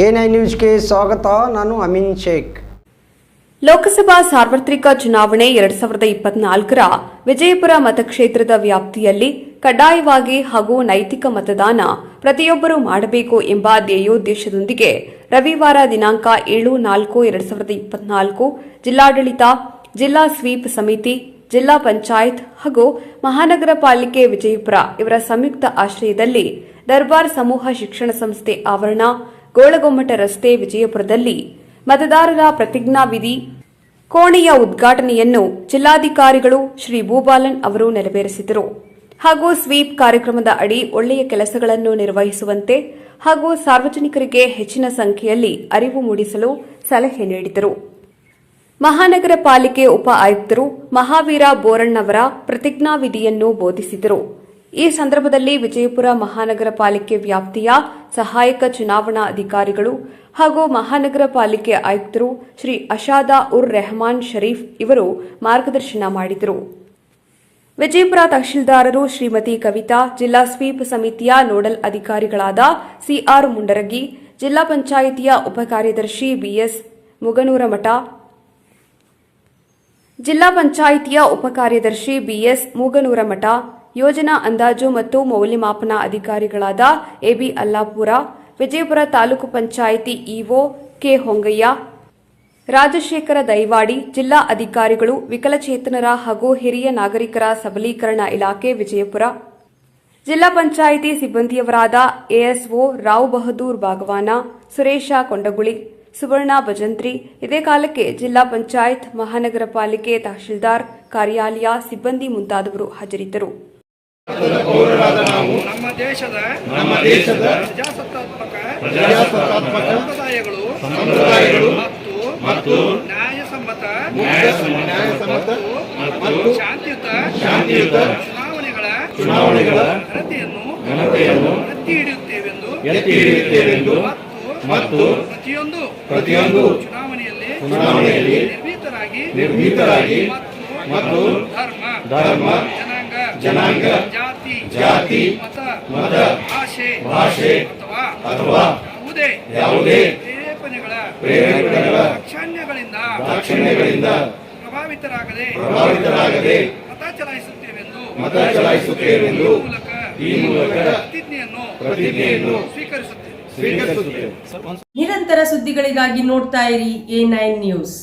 I ನ್ಯೂಸ್ಗೆ ಸ್ವಾಗತ. ನಾನು ಅಮಿನ್ ಶೇಖ್. ಲೋಕಸಭಾ ಸಾರ್ವತ್ರಿಕ ಚುನಾವಣೆ ಎರಡ್ ಸಾವಿರದ ಇಪ್ಪತ್ನಾಲ್ಕರ ವಿಜಯಪುರ ಮತಕ್ಷೇತ್ರದ ವ್ಯಾಪ್ತಿಯಲ್ಲಿ ಕಡ್ಡಾಯವಾಗಿ ಹಾಗೂ ನೈತಿಕ ಮತದಾನ ಪ್ರತಿಯೊಬ್ಬರೂ ಮಾಡಬೇಕು ಎಂಬ ಧ್ಯೇಯೋದ್ದೇಶದೊಂದಿಗೆ ರವಿವಾರ ದಿನಾಂಕ ಏಳು ನಾಲ್ಕು ಎರಡ್ ಸಾವಿರದ ಇಪ್ಪತ್ನಾಲ್ಕು ಜಿಲ್ಲಾಡಳಿತ, ಜಿಲ್ಲಾ ಸ್ವೀಪ್ ಸಮಿತಿ, ಜಿಲ್ಲಾ ಪಂಚಾಯತ್ ಹಾಗೂ ಮಹಾನಗರ ಪಾಲಿಕೆ ವಿಜಯಪುರ ಇವರ ಸಂಯುಕ್ತ ಆಶ್ರಯದಲ್ಲಿ ದರ್ಬಾರ್ ಸಮೂಹ ಶಿಕ್ಷಣ ಸಂಸ್ಥೆ ಆವರಣ ಗೋಳಗೊಮ್ಮಟ ರಸ್ತೆ ವಿಜಯಪುರದಲ್ಲಿ ಮತದಾರರ ಪ್ರತಿಜ್ಞಾವಿಧಿ ಕೋಣೆಯ ಉದ್ಘಾಟನೆಯನ್ನು ಜಿಲ್ಲಾಧಿಕಾರಿಗಳು ಶ್ರೀ ಭೂಬಾಲನ್ ಅವರು ನೆರವೇರಿಸಿದರು. ಹಾಗೂ ಸ್ವೀಪ್ ಕಾರ್ಯಕ್ರಮದ ಅಡಿ ಒಳ್ಳೆಯ ಕೆಲಸಗಳನ್ನು ನಿರ್ವಹಿಸುವಂತೆ ಹಾಗೂ ಸಾರ್ವಜನಿಕರಿಗೆ ಹೆಚ್ಚಿನ ಸಂಖ್ಯೆಯಲ್ಲಿ ಅರಿವು ಮೂಡಿಸಲು ಸಲಹೆ ನೀಡಿದರು. ಮಹಾನಗರ ಪಾಲಿಕೆ ಉಪ ಆಯುಕ್ತರು ಮಹಾವೀರ ಬೋರಣ್ಣವರ ಪ್ರತಿಜ್ಞಾವಿಧಿಯನ್ನು ಬೋಧಿಸಿದರು. ಈ ಸಂದರ್ಭದಲ್ಲಿ ವಿಜಯಪುರ ಮಹಾನಗರ ಪಾಲಿಕೆ ವ್ಯಾಪ್ತಿಯ ಸಹಾಯಕ ಚುನಾವಣಾ ಅಧಿಕಾರಿಗಳು ಹಾಗೂ ಮಹಾನಗರ ಪಾಲಿಕೆ ಆಯುಕ್ತರು ಶ್ರೀ ಅಶಾದಾ ಉರ್ ರೆಹಮಾನ್ ಶರೀಫ್ ಇವರು ಮಾರ್ಗದರ್ಶನ ಮಾಡಿದರು. ವಿಜಯಪುರ ತಹಶೀಲ್ದಾರರು ಶ್ರೀಮತಿ ಕವಿತಾ, ಜಿಲ್ಲಾ ಸ್ವೀಪ್ ಸಮಿತಿಯ ನೋಡಲ್ ಅಧಿಕಾರಿಗಳಾದ ಸಿಆರ್ ಮುಂಡರಗಿ, ಜಿಲ್ಲಾ ಪಂಚಾಯಿತಿಯ ಉಪಕಾರ್ಯದರ್ಶಿ ಬಿಎಸ್ ಮುಗನೂರಮಠ, ಜಿಲ್ಲಾ ಪಂಚಾಯಿತಿಯ ಉಪಕಾರ್ಯದರ್ಶಿ ಬಿಎಸ್ ಮೂಗನೂರಮಠ ಯೋಜನಾ ಅಂದಾಜು ಮತ್ತು ಮೌಲ್ಯಮಾಪನ ಅಧಿಕಾರಿಗಳಾದ A B Allapura, Vijayapura taluk panchayat EO K Hongayya, Rajashekhara Daivadi, ಜಿಲ್ಲಾ ಅಧಿಕಾರಿಗಳು, ವಿಕಲಚೇತನರ ಹಾಗೂ ಹಿರಿಯ ನಾಗರಿಕರ ಸಬಲೀಕರಣ ಇಲಾಖೆ ವಿಜಯಪುರ, ಜಿಲ್ಲಾ ಪಂಚಾಯಿತಿ ಸಿಬ್ಬಂದಿಯವರಾದ ಎಎಸ್ಒ ರಾವ್ ಬಹದ್ದೂರ್ ಬಾಗವಾನ, ಸುರೇಶ ಕೊಂಡಗುಳಿ, ಸುವರ್ಣ ಭಜಂತ್ರಿ, ಇದೇ ಕಾಲಕ್ಕೆ ಜಿಲ್ಲಾ ಪಂಚಾಯತ್ ಮಹಾನಗರ ಪಾಲಿಕೆ ತಹಶೀಲ್ದಾರ್, ಕಾರ್ಯಾಲಯ, ಸಿಬ್ಬಂದಿ ಮುಂತಾದವರು ಹಾಜರಿದ್ದರು. ನಮ್ಮ ದೇಶದ ನಮ್ಮ ದೇಶದ ಪ್ರಜಾಸತ್ತಾತ್ಮಕ ಪ್ರಜಾಸತ್ತಾತ್ಮಕ ಸಂಪ್ರದಾಯಗಳು ಸಂಪ್ರದಾಯಗಳು ಮತ್ತು ಮತ್ತು ನ್ಯಾಯಸಮ್ಮತ ನ್ಯಾಯಸಮ್ಮ- ನ್ಯಾಯಸಮ್ಮತ ಮತ್ತು ಶಾಂತಿಯುತ ಶಾಂತಿಯುತ ಚುನಾವಣೆಗಳ ಚುನಾವಣೆಗಳ ಘನತೆಯನ್ನು ಘನತೆಯನ್ನು ಎತ್ತಿ ಹಿಡಿಯುತ್ತೇವೆಂದು ಎತ್ತಿ ಹಿಡಿಯುತ್ತೇವೆಂದು ಮತ್ತು ಪ್ರತಿಯೊಂದು ಪ್ರತಿಯೊಂದು ಚುನಾವಣೆಯಲ್ಲಿ ಚುನಾವಣೆಯಲ್ಲಿ ನಿರ್ಭೀತರಾಗಿ ನಿರ್ಭೀತರಾಗಿ ಮತ್ತು ಮತ್ತು ಧರ್ಮ ಧರ್ಮ ಜನಾಂಗ ಜನಾಂಗ ಜಾತಿ ಜಾತಿ ಮತ ಮತ ಭಾಷೆ ಭಾಷೆ ಅಥವಾ ಅಥವಾ ಯಾವುದೇ ಯಾವುದೇ ಪ್ರೇರೇಪಣೆಗಳ ಪ್ರೇರೇಪಣೆಗಳ ದಾಕ್ಷಣ್ಯಗಳಿಂದ ದಾಕ್ಷಣ್ಯಗಳಿಂದ ಪ್ರಭಾವಿತರಾಗದೆ ಪ್ರಭಾವಿತರಾಗದೆ ಮತ ಚಲಾಯಿಸುತ್ತೇವೆಂದು ಮತ ಚಲಾಯಿಸುತ್ತೇವೆಂದು ಈ ಮೂಲಕ ಈ ಮೂಲಕ ಪ್ರತಿಜ್ಞೆಯನ್ನು ಪ್ರತಿಜ್ಞೆಯನ್ನು ಸ್ವೀಕರಿಸುತ್ತೇವೆ. ಸ್ವೀಕರಿಸುತ್ತೇವೆ. ನಿರಂತರ ಸುದ್ದಿಗಳಿಗಾಗಿ ನೋಡ್ತಾ ಇರಿ ಎ ನೈನ್ ನ್ಯೂಸ್.